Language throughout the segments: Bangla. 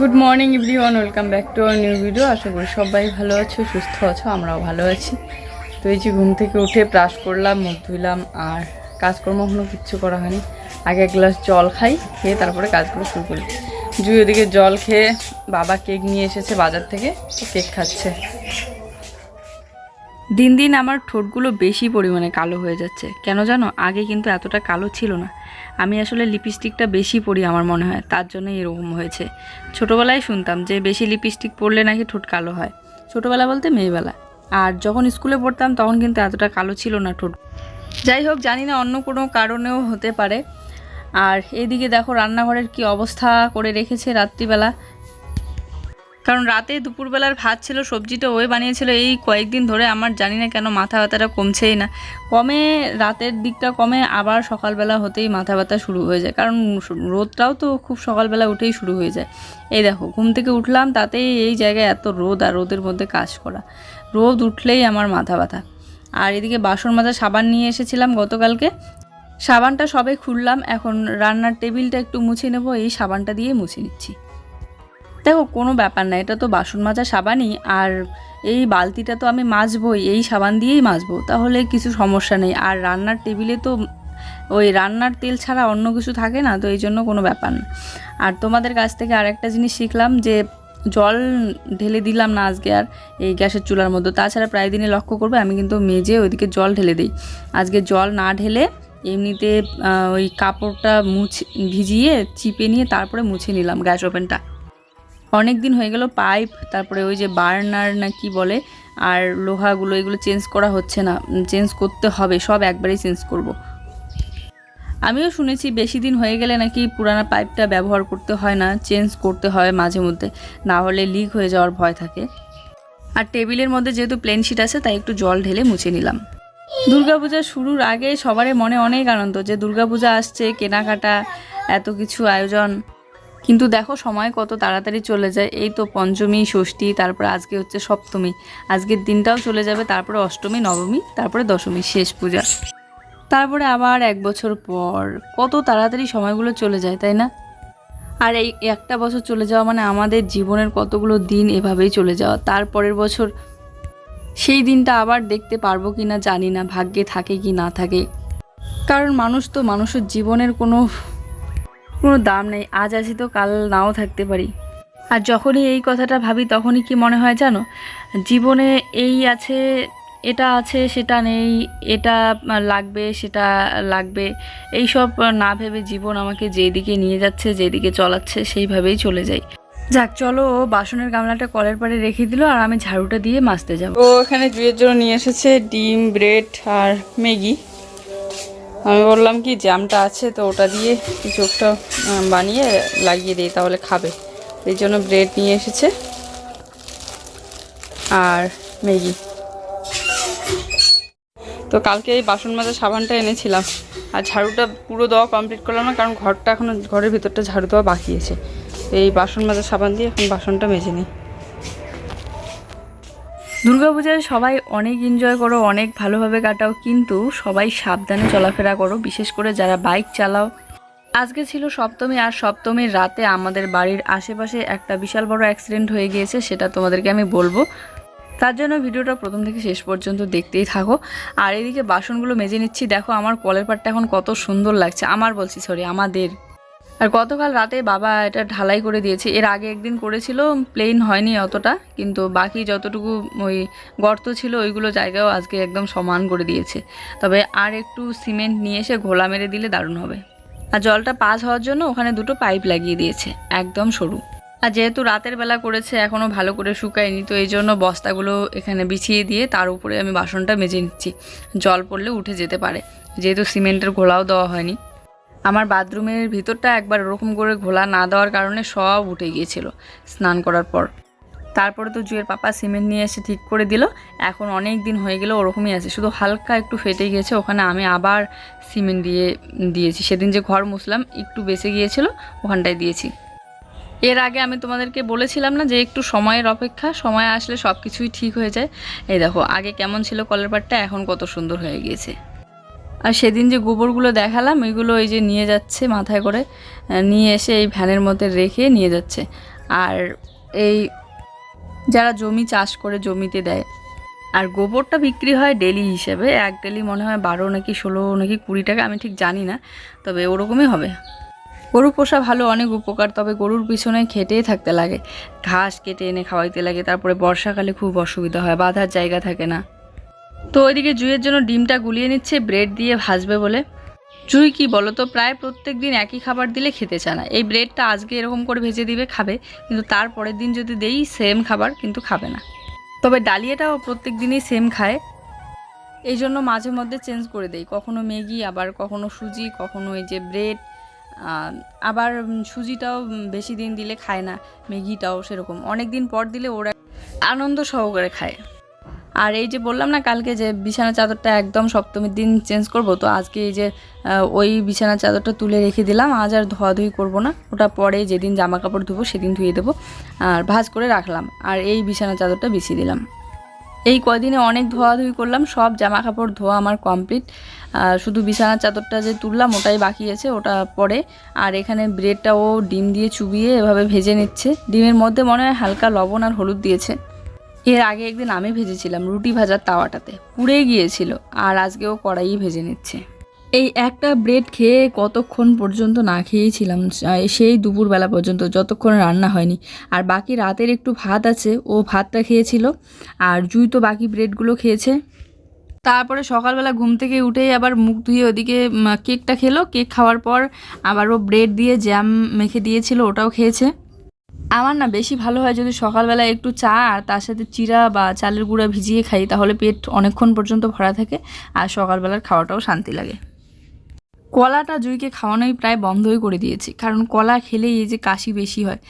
Good morning everyone welcome back to our new video আশা করি সবাই ভালো আছো, সুস্থ আছো, আমরাও ভালো আছি। তো এই যে ঘুম থেকে উঠে ব্রাশ করলাম, মুখ ধুইলাম, আর কাজকর্ম এখনও কিচ্ছু করা হয়নি। আগে এক গ্লাস জল খাই, খেয়ে তারপরে কাজগুলো শুরু করি। জুই ওদিকে জল খেয়ে বাবা কেক নিয়ে এসেছে বাজার থেকে কেক খাচ্ছে। দিন দিন আমার ঠোঁটগুলো বেশি পরিমাণে কালো হয়ে যাচ্ছে। কেন জানো? আগে কিন্তু এতটা কালো ছিল না। আমি আসলে লিপস্টিকটা বেশি পরি আমার মনে হয়, তার জন্য এরকম হয়েছে। ছোটোবেলায় শুনতাম যে বেশি লিপস্টিক পরলে নাকি ঠোঁট কালো হয়, ছোটোবেলা বলতে মেয়েবেলা। আর যখন স্কুলে পড়তাম তখন কিন্তু এতটা কালো ছিল না ঠোঁট। যাই হোক, জানি না অন্য কোনো কারণেও হতে পারে। আর এদিকে দেখো রান্নাঘরের কি অবস্থা করে রেখেছে রাত্রিবেলা। কারণ রাতে দুপুরবেলার ভাত ছিল, সবজিটা ওই বানিয়েছিল, এই কয়েকদিন ধরে আমার জানি না কেন মাথা ব্যথাটা কমছেই না। কমে রাতের দিকটা কমে আবার সকালবেলা হতেই মাথা ব্যথা শুরু হয়ে যায়। কারণ রোদটাও তো খুব সকালবেলা উঠেই শুরু হয়ে যায়। এই দেখো, ঘুম থেকে উঠলাম, তাতেই এই জায়গায় এত রোদ আর রোদের মধ্যে কাজ করা। রোদ উঠলেই আমার মাথা ব্যথা। আর এদিকে বাসন মাজা, সাবান নিয়ে এসেছিলাম গতকালকে। সাবানটা সবে খুললাম, এখন রান্নার টেবিলটা একটু মুছে নেব, এই সাবানটা দিয়ে মুছে নিচ্ছি। দেখো, কোনো ব্যাপার না, এটা তো বাসন মাজা সাবানই, আর এই বালতিটা তো আমি মাজবই, এই সাবান দিয়েই মাজবো, তাহলে কিছু সমস্যা নেই। আর রান্নার টেবিলে তো ওই রান্নার তেল ছাড়া অন্য কিছু থাকে না, তো এই জন্য কোনো ব্যাপার না। আর তোমাদের কাছ থেকে আরেকটা জিনিস শিখলাম, যে জল ঢেলে দিলাম না আজকে আর এই গ্যাসের চুলার মধ্যে। তাছাড়া প্রায় দিনে লক্ষ্য করবে, আমি কিন্তু মেজে ওইদিকে জল ঢেলে দিই। আজকে জল না ঢেলে এমনিতে ওই কাপড়টা মুছে, ভিজিয়ে, চিপে নিয়ে তারপরে মুছে নিলাম গ্যাস ওভেনটা। অনেক দিন হয়ে গেল পাইপ, তারপরে ওই যে বার্নার না কি বলে, আর লোহাগুলো, এগুলো চেঞ্জ করা হচ্ছে না চেঞ্জ করতে হবে, সব একবারেই চেঞ্জ করব। আমিও শুনেছি বেশি দিন হয়ে গেলে নাকি পুরানা পাইপটা ব্যবহার করতে হয় না, চেঞ্জ করতে হয় মাঝে মধ্যে, না হলে লিক হয়ে যাওয়ার ভয় থাকে। আর টেবিলের মধ্যে যেহেতু প্লেন শিট আছে, তাই একটু জল ঢেলে মুছে নিলাম। দুর্গাপূজা শুরুর আগে সবারই মনে অনেক আনন্দ যে দুর্গাপূজা আসছে, কেনাকাটা, এত কিছু আয়োজন। কিন্তু দেখো সময় কত তাড়াতাড়ি চলে যায়। এই তো পঞ্চমী, ষষ্ঠী, তারপরে আজকে হচ্ছে সপ্তমী। আজকের দিনটাও চলে যাবে, তারপরে অষ্টমী, নবমী, তারপরে দশমী, শেষ পূজা। তারপরে আবার এক বছর পর কত তাড়াতাড়ি সময়গুলো চলে যায়, তাই না? আর এই একটা বছর চলে যাওয়া মানে আমাদের জীবনের কতগুলো দিন এভাবেই চলে যাওয়া। তারপরের বছর সেই দিনটা আবার দেখতে পারব কি না জানি না, ভাগ্যে থাকে কি না থাকে। কারণ মানুষ তো মানুষের জীবনের কোনো কোনো দাম নেই, আজ আছি তো, কাল নাও থাকতে পারি। আর যখনই এই কথাটা ভাবি, তখনই কি মনে হয় জানো? জীবনে এই আছে, এটা আছে, সেটা নেই, এটা লাগবে, সেটা লাগবে। এই সব না ভেবে জীবন আমাকে যেদিকে নিয়ে যাচ্ছে, যেদিকে চলাচ্ছে, সেইভাবেই চলে যাই যাক, চলো, ও বাসনের গামলাটা কলের পাড়ে রেখে দিল, আর আমি ঝাড়ুটা দিয়ে মাজতে যাব। ও এখানে জুয়ের জন্য নিয়ে এসেছে ডিম, ব্রেড আর ম্যাগি। আমি বললাম কি জ্যামটা আছে তো ওটা দিয়ে কিছু একটা বানিয়ে লাগিয়ে দিই, তাহলে খাবে। এই জন্য ব্রেড নিয়ে এসেছে। আর ম্যাগি। তো কালকে এই বাসন মাজা সাবানটা এনেছিলাম। আর ঝাড়ুটা পুরো দেওয়া কমপ্লিট করলাম না, কারণ ঘরটা এখনও ঘরের ভিতরটা ঝাড়ু দেওয়া বাকি আছে। এই বাসন মাজা সাবান দিয়ে এখন বাসনটা মেজে নিই। দুর্গাপূজায় সবাই অনেক এনজয় করো, অনেক ভালোভাবে কাটাও, কিন্তু সবাই সাবধানে চলাফেরা করো, বিশেষ করে যারা বাইক চালাও। আজকে ছিল সপ্তমী, আর সপ্তমীর রাতে আমাদের বাড়ির আশেপাশে একটা বিশাল বড় অ্যাক্সিডেন্ট হয়ে গিয়েছে, সেটা তোমাদেরকে আমি বলব। তার জন্য ভিডিওটা প্রথম থেকে শেষ পর্যন্ত দেখতেই থাকো। আর এদিকে বাসনগুলো মেজে নিচ্ছি, দেখো আমার কলের পাটটা এখন কত সুন্দর লাগছে। আমার বলছি সরি আমাদের। আর গতকাল রাতে বাবা এটা ঢালাই করে দিয়েছে। এর আগে একদিন করেছিল প্লেন হয়নি অতটা, কিন্তু বাকি যতটুকু ওই গর্ত ছিল, ওইগুলো জায়গাও আজকে একদম সমান করে দিয়েছে। তবে আর একটু সিমেন্ট নিয়ে এসে ঘোলা মেরে দিলে দারুণ হবে। আর জলটা পাস হওয়ার জন্য ওখানে দুটো পাইপ লাগিয়ে দিয়েছে, একদম সরু। আর যেহেতু রাতের বেলা করেছে এখনও ভালো করে শুকায়নি, তো এই জন্য বস্তাগুলো এখানে বিছিয়ে দিয়ে তার উপরে আমি বাসনটা মেজে নিচ্ছি। জল পড়লে উঠে যেতে পারে, যেহেতু সিমেন্টের ঘোলাও দেওয়া হয়নি। আমার বাথরুমের ভিতরটা একবার ওরকম করে ঘোলা না দেওয়ার কারণে সব উঠে গিয়েছিল স্নান করার পর। তারপরে তো জুয়ের পাপা সিমেন্ট নিয়ে এসে ঠিক করে দিল। এখন অনেক দিন হয়ে গেল ওরকমই আছে। শুধু হালকা একটু ফেটে গিয়েছে, ওখানে আমি আবার সিমেন্ট দিয়ে দিয়েছি। সেদিন যে ঘর মুসলাম একটু বেঁচে গিয়েছিল, ওখানটায় দিয়েছি। এর আগে আমি তোমাদেরকে বলেছিলাম না যে একটু সময়ের অপেক্ষা, সময় আসলে সব কিছুই ঠিক হয়ে যায়। এই দেখো, আগে কেমন ছিল কলের পাটটা এখন কত সুন্দর হয়ে গিয়েছে। আর সেদিন যে গোবরগুলো দেখালাম ওইগুলো এই যে নিয়ে যাচ্ছে মাথায় করে নিয়ে এসে এই ভ্যানের মধ্যে রেখে নিয়ে যাচ্ছে। আর এই যারা জমি চাষ করে জমিতে দেয়, আর গোবরটা বিক্রি হয় ডেলি হিসেবে, এক ডেলি মনে হয় বারো নাকি ষোলো নাকি কুড়ি টাকা, আমি ঠিক জানি না, তবে ওরকমই হবে। গরু পোষা ভালো, অনেক উপকার, তবে গরুর পিছনে খেটেই থাকতে লাগে। ঘাস কেটে এনে খাওয়াইতে লাগে, তারপরে বর্ষাকালে খুব অসুবিধা হয়, বাঁধার জায়গা থাকে না। তো ওইদিকে জুইয়ের জন্য ডিমটা গুলিয়ে নিচ্ছে, ব্রেড দিয়ে ভাজবে বলে। জুই কি বলো তো, প্রায় প্রত্যেক দিন একই খাবার দিলে খেতে চায় না। এই ব্রেডটা আজকে এরকম করে ভেজে দিবে, খাবে। কিন্তু তার পরের দিন যদি দেই সেম খাবার, কিন্তু খাবে না। তবে ডালিয়াটাও প্রত্যেক দিনই সেম খায়। এই জন্য মাঝে মধ্যে চেঞ্জ করে দেই। কখনো ম্যাগি, আবার কখনো সুজি, কখনো এই যে ব্রেড আবার সুজিটাও বেশি দিন দিলে খায় না, ম্যাগিটাও সেরকম। অনেক দিন পর দিলে ওরা আনন্দ সহকারে খায়। আর এই যে বললাম না কালকে যে বিছানা চাদরটা একদম সপ্তমীর দিন চেঞ্জ করব, তো আজকে এই যে ওই বিছানা চাদরটা তুলে রেখে দিলাম। আজ আর ধোয়াধুয়ি করব না। ওটা পরে যেদিন জামা কাপড় ধুবো সেদিন ধুয়ে দেবো। আর ভাঁজ করে রাখলাম। আর এই বিছানা চাদরটা বিছিয়ে দিলাম। এই কদিনে অনেক ধোয়াধুয়ি করলাম। সব জামা কাপড় ধোয়া আমার কমপ্লিট। শুধু বিছানার চাদরটা যে তুললাম, ওটাই বাকি আছে। ওটা পরে। আর এখানে ব্রেডটাও ডিম দিয়ে চুবিয়ে এভাবে ভেজে নিচ্ছে। ডিমের মধ্যে মনে হয় হালকা লবণ আর হলুদ দিয়েছে। এর আগে একদিন আমি ভেজেছিলাম রুটি ভাজার তাওয়াটাতে। পুড়ে গিয়েছিল, আর আজকেও কড়াই ভেজে নিচ্ছে। এই একটা ব্রেড খেয়ে কতক্ষণ পর্যন্ত না খেয়েছিলাম সেই দুপুরবেলা পর্যন্ত যতক্ষণ রান্না হয়নি। আর বাকি রাতের একটু ভাত আছে, ও ভাতটা খেয়েছিল, আর জুই তো বাকি ব্রেডগুলো খেয়েছে। তারপরে সকালবেলা ঘুম থেকে উঠেই আবার মুখ ধুয়ে ওদিকে কেকটা খেলো। কেক খাওয়ার পর আবার ও ব্রেড দিয়ে জ্যাম মেখে দিয়েছিল, ওটাও খেয়েছে। আমার না বেশি ভালো হয় যদি সকালবেলা একটু চা আর তার সাথে চিরা বা চালের গুঁড়া ভিজিয়ে খাই, তাহলে পেট অনেকক্ষণ পর্যন্ত ভরা থাকে আর সকালবেলার খাওয়াটাও শান্তি লাগে। কলাটা জুইকে খাওয়ানোই প্রায় বন্ধই করে দিয়েছি, কারণ কলা খেলেই এই যে কাশি বেশি হয়।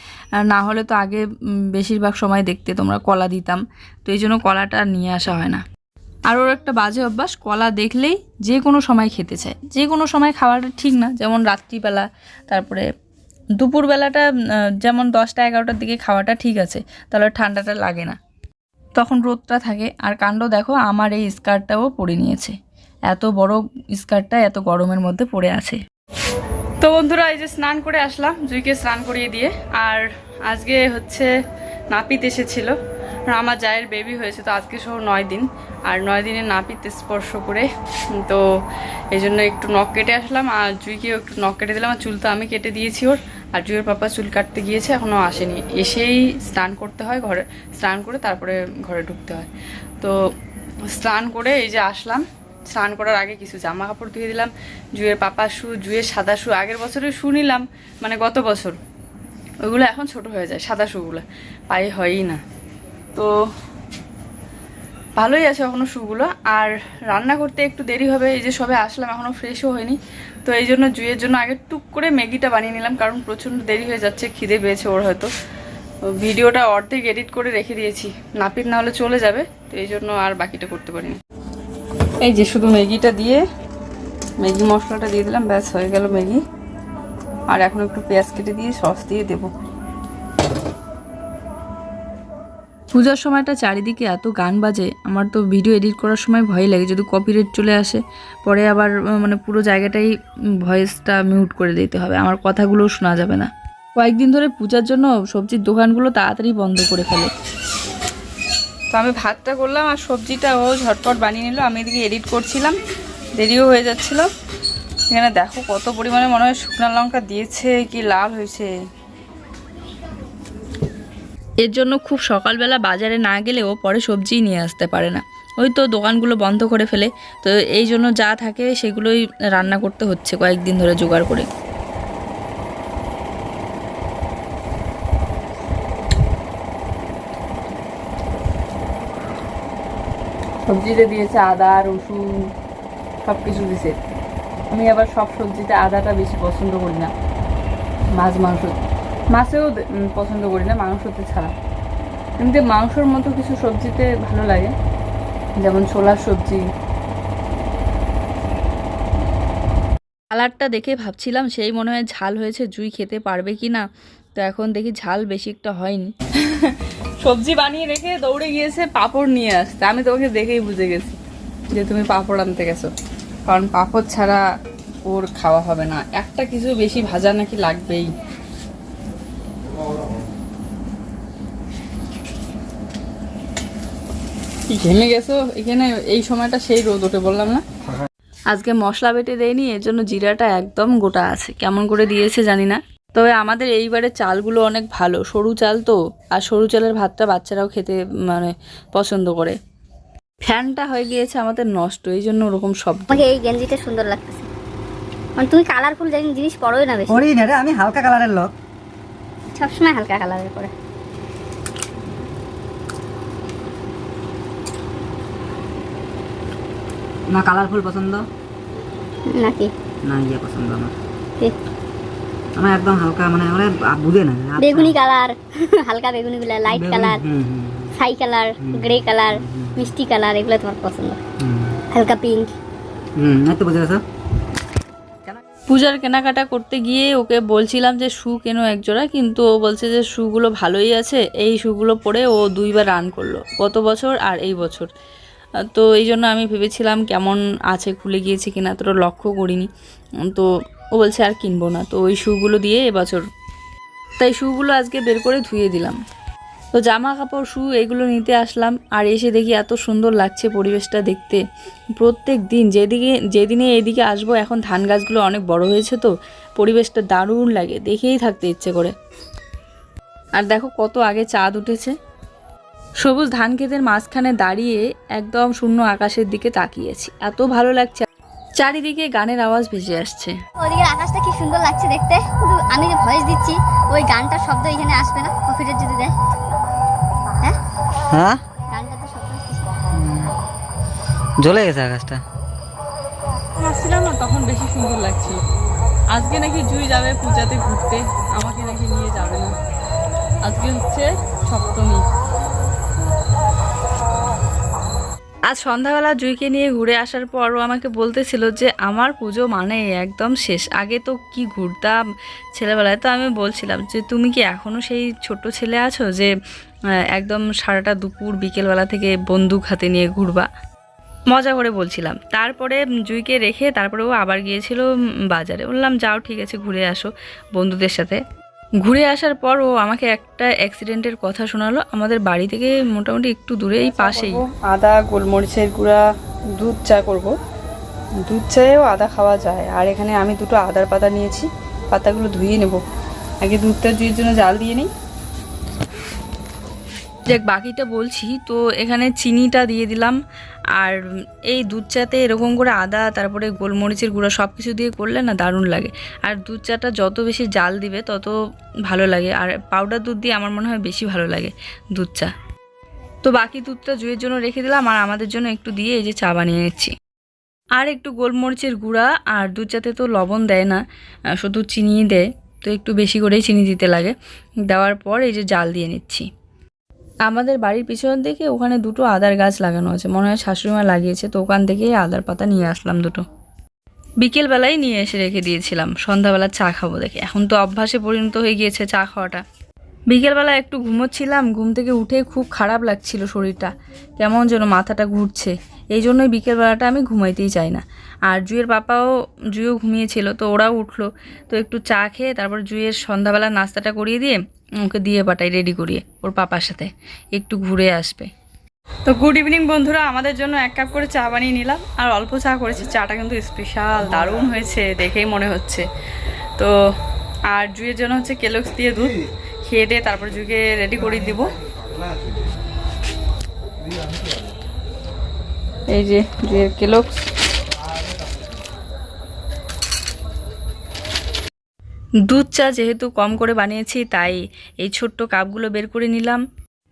না হলে তো আগে বেশিরভাগ সময় দেখতে তোমরা কলা দিতাম, তো এই জন্য কলাটা নিয়ে আসা হয় না। আর ওর একটা বাজে অভ্যাস, কলা দেখলেই যে কোনো সময় খেতে চায়। যে কোনো সময় খাওয়াটা ঠিক না, যেমন রাত্রিবেলা, তারপরে দুপুরবেলাটা যেমন দশটা, এগারোটার দিকে খাওয়াটা ঠিক আছে, তাহলে ঠান্ডাটা লাগে না। তখন রোদটা থাকে, আর কাণ্ড দেখো, আমার এই স্কার্টটাও পরে নিয়েছে। এত বড় স্কার্টটা এত গরমের মধ্যে পড়ে আছে। তো বন্ধুরা, এই যে স্নান করে আসলাম, জুইকে স্নান করিয়ে দিয়ে, আর আজকে হচ্ছে নাপিত এসেছিল আমার জায়ের বেবি হয়েছে, তো আজকে সহ নয় দিন। আর নয় দিনে নাপিত স্পর্শ করে তো এই জন্য একটু নখ কেটে আসলাম, আর জুইকেও একটু নখ কেটে দিলাম, আর চুল তো আমি কেটে দিয়েছি ওর। আর জুইয়ের পাপা চুল কাটতে গিয়েছে এখনও আসেনি। এসেই স্নান করতে হয় ঘরে, স্নান করে তারপরে ঘরে ঢুকতে হয়। তো স্নান করে এই যে আসলাম, স্নান করার আগে কিছু জামা কাপড় ধুয়ে দিলাম, জুয়ের পাপা শু, জুয়ের সাদা শু, আগের বছরে শু নিলাম মানে গত বছর। ওইগুলো এখন ছোট হয়ে যায়, সাদা শুগুলো, পায়ে হয়ই না। তো ভালোই আছে এখনও শুগুলো, আর রান্না করতে একটু দেরি হবে, এই যে সবে আসলাম এখনও ফ্রেশও হয়নি। তো এই জন্য জুয়ের জন্য আগে টুক করে ম্যাগিটা বানিয়ে নিলাম, কারণ প্রচণ্ড দেরি হয়ে যাচ্ছে, খিদে পেয়েছে ওর হয়তো। ভিডিওটা অর্ধেক এডিট করে রেখে দিয়েছি। নাপিত না হলে চলে যাবে, তো এই জন্য আর বাকিটা করতে পারিনি। এই যে শুধু ম্যাগিটা দিয়ে, ম্যাগি মশলাটা দিয়ে দিলাম, ব্যাস হয়ে গেল ম্যাগি। আর এখন একটু পেঁয়াজ কেটে দিয়ে সস দিয়ে দেবো। পূজার সময়টা চারিদিকে এত গান বাজে, আমার তো ভিডিও এডিট করার সময় ভয় লাগে, যদি কপিরাইট চলে আসে, পরে আবার মানে পুরো জায়গাটাই ভয়েসটা মিউট করে দিতে হবে, আমার কথাগুলোও শোনা যাবে না। কয়েকদিন ধরে পূজার জন্য সবজির দোকানগুলো তাড়াতাড়ি বন্ধ করে ফেলে। তো আমি ভাতটা করলাম আর সবজিটা ও ঝটপট বানিয়ে নিল, আমি এদিকে এডিট করছিলাম, দেরিও হয়ে যাচ্ছিল। এখানে দেখো কত পরিমাণে মনে হয় শুকনো লঙ্কা দিয়েছে, কি লাল হয়েছে। এর জন্য খুব সকালবেলা বাজারে না গেলেও পরে সবজিই নিয়ে আসতে পারে না। ওই তো দোকানগুলো বন্ধ করে ফেলে, তো এই জন্য যা থাকে সেগুলোই রান্না করতে হচ্ছে কয়েকদিন ধরে জোগাড় করে। সবজিতে দিয়েছে আদা, রসুন সব কিছু দিয়েছে। আমি আবার সব সবজিতে আদাটা বেশি পছন্দ করি না। মাছ, মাংস। মাছেও পছন্দ করি না মাংসতে ছাড়া। এমনিতে মাংসর মতো কিছু সবজিতে ভালো লাগে। যেমন ছোলার সবজি। কালারটা দেখে ভাবছিলাম সেই মনে হয় ঝাল হয়েছে জুই খেতে পারবে কি না? তো এখন দেখি ঝাল বেশি একটা হয়নি। সবজি বানিয়ে রেখে দৌড়ে গিয়েছে পাঁপড় নিয়ে আসতে আমি তোমাকে দেখেই বুঝে গেছি যে তুমি পাঁপড় আনতে গেছো। কারণ পাপড় ছাড়া ওর খাওয়া হবে না। একটা কিছু বেশি ভাজা নাকি লাগবেই। ঘেমে গেছো? এখানে এই সময়টা সেই রোদ ওঠে বললাম না? আজকে মশলা বেটে দেয়নি এর জন্য জিরাটা একদম গোটা আছে। কেমন করে দিয়েছে জানি না। তবে আমাদের এইবারে চালগুলো অনেক ভালো সরু চাল তো আর সরু চালের ভাতটা বাচ্চারাও খেতে মানে পছন্দ করে। ফ্যানটা হয়ে গিয়েছে আমাদের নষ্ট এই জন্য ওরকম সব আমাকে এই গেঞ্জিটা সুন্দর লাগতেছে। মানে তুমি কালারফুল জানি জিনিস পরোই না বেশি। পরই না রে আমি হালকা কালারের লোক। সবসময় হালকা কালারের পরে। না কালারফুল পছন্দ? নাকি? না ইয়ে পছন্দ আমার? আমার একদম হালকা মানে আমার বুঝে না আচ্ছা। বেগুনি কালার হালকা বেগুনি গুলা লাইট কালার ছাই কালার গ্রে কালার মিষ্টি কালার এগুলো তোমার পছন্দ। হালকা পিঙ্ক হুম এই তো বুঝে গেছো? পূজার কেনাকাটা করতে গিয়ে ওকে বলছিলাম যে শু কেনো একজোড়া, কিন্তু ও বলছে যে শুগুলো ভালোই আছে, এই শুগুলো পরে ও দুইবার রান করল, গত বছর আর এই বছর। তো এই জন্য আমি ভেবেছিলাম কেমন আছে, খুলে গিয়েছে কিনা তোরা লক্ষ্য করিনি। তো ও বলছে আর কিনবো না, তো ওই শুগুলো দিয়ে এবছর। তাই শুগুলো আজকে বের করে ধুয়ে দিলাম। তো জামা কাপড়, শু এগুলো নিতে আসলাম আর এসে দেখি এত সুন্দর লাগছে পরিবেশটা দেখতে। প্রত্যেক দিন যেদিকে, যেদিনে এদিকে আসব, এখন ধান গাছগুলো অনেক বড় হয়েছে তো, পরিবেশটা দারুণ লাগে, দেখেই থাকতে ইচ্ছে করে। আর দেখো কত আগে চাঁদ উঠেছে। সবুজ ধান ক্ষেতের মাঝখানে দাঁড়িয়ে একদম শূন্য আকাশের দিকে তাকিয়েছি। এত ভালো লাগছে চারিদিকে গানের আওয়াজ ভেসে আসছে। ওদিকে আকাশটা কি সুন্দর লাগছে দেখতে। কিন্তু আমি যে ভয়েস দিচ্ছি ওই গানটার শব্দ এখানে আসবে না কপিরাইট যদি দেয়। হ্যাঁ? হ্যাঁ? গানটা তো শব্দ জ্বলে গেছে আকাশটা। আসছিলাম না তখন বেশি সুন্দর লাগছিল আজকে নাকি জুই যাবে পূজাতে ঘুরতে আমাকে নাকি নিয়ে যাবে না। আজকে হচ্ছে সপ্তমী। আজ সন্ধ্যাবেলা জুইকে নিয়ে ঘুরে আসার পর ও আমাকে বলতেছিল যে, আমার পুজো মানে একদম শেষ। আগে তো কি ঘুরতাম ছেলেবেলায়? তো আমি বলছিলাম যে, তুমি কি এখনও সেই ছোট ছেলে আছো যে একদম সারাটা দুপুর বিকেলবেলা থেকে বন্দুক হাতে নিয়ে ঘুরবা? মজা করে বলছিলাম। তারপরে জুইকে রেখে তারপরে ও আবার গিয়েছিল বাজারে। বললাম, যাও, ঠিক আছে, ঘুরে আসো বন্ধুদের সাথে। ঘুরে আসার পর ও আমাকে একটা অ্যাক্সিডেন্টের কথা শোনালো। আমাদের বাড়ি থেকে মোটামুটি একটু দূরেই এই পাশেই। আদা গোলমরিচের গুঁড়া দুধ চা করব। দুধ চায়েও আদা খাওয়া যায়। আর এখানে আমি দুটো আদার পাতা নিয়েছি। পাতাগুলো ধুয়ে নেব। আগে দুধটা জুয়ের জন্য জাল দিয়ে নিই। দেখ, বাকিটা বলছি। তো এখানে চিনিটা দিয়ে দিলাম। আর এই দুধ চাতে এরকম করে আদা, তারপরে গোলমরিচের গুঁড়ো সব কিছু দিয়ে করলে না দারুণ লাগে। আর দুধ চাটা যত বেশি জাল দিবে, তত ভালো লাগে। আর পাউডার দুধ দিয়ে আমার মনে হয় বেশি ভালো লাগে দুধ চা তো বাকি দুধটা জুয়ের জন্য রেখে দিলাম, আর আমাদের জন্য একটু দিয়ে এই যে চা বানিয়ে নিচ্ছি। আর একটু গোলমরিচের গুঁড়া, আর দুধ চাতে তো লবণ দেয় না শুধু চিনি দেয়। তো একটু বেশি করেই চিনি দিতে লাগে। দেওয়ার পর এই যে জাল দিয়ে নিচ্ছি। আমাদের বাড়ির পিছন থেকে ওখানে দুটো আদার গাছ লাগানো আছে। মনে হয় শাশুড়িমা লাগিয়েছে, তো ওখান থেকেই আদার পাতা নিয়ে আসলাম দুটো। বিকেলবেলায় নিয়ে এসে রেখে দিয়েছিলাম। সন্ধ্যাবেলা চা খাব দেখে। এখন তো অভ্যাসে পরিণত হয়ে গিয়েছে চা খাওয়াটা। বিকেলবেলা একটু ঘুমোচ্ছিলাম। ঘুম থেকে উঠে খুব খারাপ লাগছিল শরীরটা। কেমন যেন মাথাটা ঘুরছে। এই জন্যই বিকেলবেলাটা আমি ঘুমাইতেই চাই না। আর জুয়ের পাপাও জুয়েও ঘুমিয়েছিল, তো ওরাও উঠল। তো একটু চা খেয়ে তারপর জুয়ের সন্ধ্যাবেলা নাস্তাটা করিয়ে দিয়ে ওকে দিয়ে পাঠাই রেডি করিয়ে, ওর পাপার সাথে। একটু ঘুরে আসবে। তো গুড ইভিনিং বন্ধুরা, আমাদের জন্য এক কাপ করে চা বানিয়ে নিলাম। আর অল্প চা করেছি, চাটা কিন্তু স্পেশাল দারুণ হয়েছে, দেখেই মনে হচ্ছে। তো আর জুয়ের জন্য হচ্ছে কেলক্স দিয়ে দুধ। খেয়ে দিয়ে তারপর জুইকে রেডি করে দিব। এই যে জুয়ের কেলক্স দুধ চা যেহেতু কম করে বানিয়েছি, তাই এই ছোট্ট কাপগুলো বের করে নিলাম।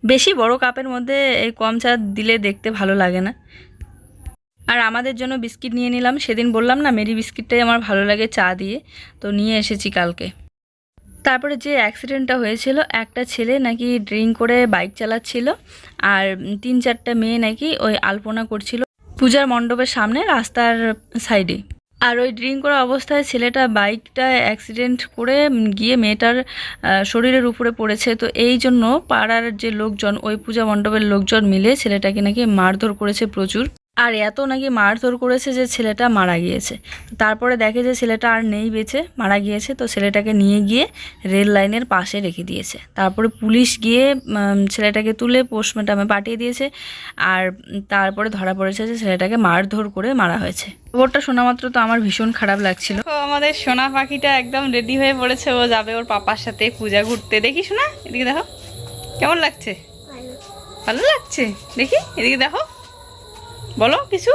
বেশি বড় কাপের মধ্যে এই কম চা দিলে দেখতে ভালো লাগে না। আর আমাদের জন্য বিস্কিট নিয়ে নিলাম। সেদিন বললাম না, মেরি বিস্কিটটাই আমার ভালো লাগে চা দিয়ে। তো নিয়ে এসেছি কালকে। তারপরে যে অ্যাক্সিডেন্টটা হয়েছিল, একটা ছেলে নাকি ড্রিঙ্ক করে বাইক চালাচ্ছিল আর তিন চারটা মেয়ে নাকি ওই আলপনা করছিল পূজার মণ্ডপের সামনে রাস্তার সাইডে আর ওই ড্রিঙ্ক করা অবস্থায় ছেলেটা বাইকটা অ্যাক্সিডেন্ট করে গিয়ে মেয়েটার শরীরের উপরে পড়েছে। তো এই জন্য পাড়ার যে লোকজন, ওই পূজা মণ্ডপের লোকজন মিলে ছেলেটাকে নাকি মারধর করেছে প্রচুর। আর এত নাকি মারধর করেছে যে ছেলেটা মারা গিয়েছে। তারপরে দেখে যে ছেলেটা আর নেই বেঁচে মারা গিয়েছে তো ছেলেটাকে নিয়ে গিয়ে রেল লাইনের পাশে রেখে দিয়েছে। তারপরে পুলিশ গিয়ে ছেলেটাকে তুলে পোস্টমর্টমে পাঠিয়ে দিয়েছে আর তারপরে ধরা পড়েছে যে ছেলেটাকে মারধর করে মারা হয়েছে। খবরটা শোনা মাত্র তো আমার ভীষণ খারাপ লাগছিল। তো আমাদের সোনা পাখিটা একদম রেডি হয়ে পড়েছে ও যাবে ওর পাপার সাথে পূজা ঘুরতে। দেখি শোনা এদিকে দেখো কেমন লাগছে? ভালো লাগছে? দেখি এদিকে দেখো। বলো কিছু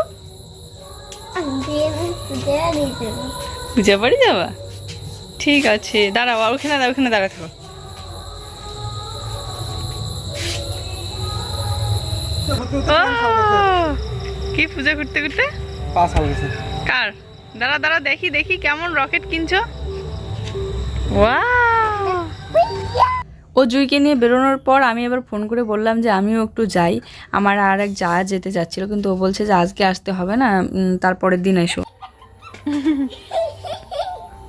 পূজা বাড়ি যাবা ঠিক আছে দাঁড়াও আর ওখানে ওখানে দাঁড়া থাকো কি পূজা করতে করতে পাস গেছে কার দাঁড়া দাঁড়া দেখি দেখি কেমন রকেট কিনছো ওয়াও ও জুইকে নিয়ে বেরোনোর পর আমি এবার ফোন করে বললাম যে আমিও একটু যাই। আমার আর এক যা যেতে যাচ্ছিল কিন্তু ও বলছে যে আজকে আসতে হবে না তারপরের দিন এসো।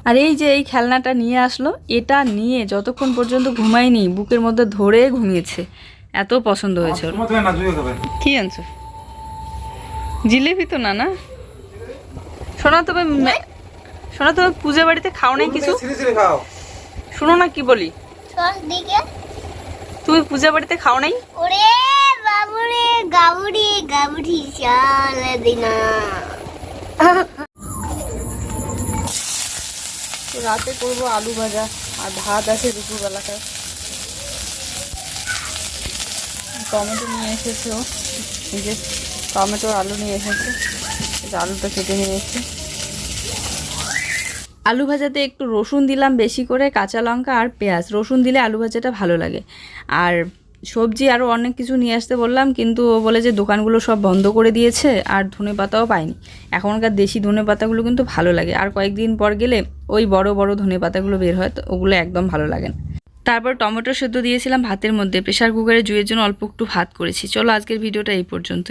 আর এই যে এই খেলনাটা নিয়ে আসলো এটা নিয়ে যতক্ষণ পর্যন্ত ঘুমায়নি বুকের মধ্যে ধরে ঘুমিয়েছে। এত পছন্দ হয়েছে ওর। কি আনছো? জিলেবি তো না না? শোনা তবে শোনা তবে পূজা বাড়িতে খাও নাই কিছু? শোনো না কি বলি। দিকে তুমি পূজা বাড়িতে খাও নাই? ওরে বাবুরে গাবুরি গাবুরি চাল দিনা। রাতে করব আলু ভাজা আর ভাত আছে দুপুরবেলাকার টমেটো নিয়ে এসেছে ও। এই যে টমেটো আলু নিয়ে এসেছে। আলুটা কেটে নিয়ে এসেছে। আলু ভাজাতে একটু রসুন দিলাম বেশি করে, কাঁচা লঙ্কা আর পেঁয়াজ। রসুন দিলে আলু ভাজাটা ভালো লাগে। আর সবজি আরও অনেক কিছু নিয়ে আসতে বললাম, কিন্তু ও বলে যে দোকানগুলো সব বন্ধ করে দিয়েছে আর ধনে পাতাও পাইনি এখনকার দেশি ধনে পাতাগুলো কিন্তু ভালো লাগে। আর কয়েকদিন পর গেলে ওই বড় বড় ধনে পাতাগুলো বের হয়, তো ওগুলো একদম ভালো লাগে না। তারপর টমেটো সেদ্ধ দিয়েছিলাম ভাতের মধ্যে। প্রেশার কুকারে জুয়ের জন্য অল্প একটু ভাত করেছি। চলো আজকের ভিডিওটা এই পর্যন্ত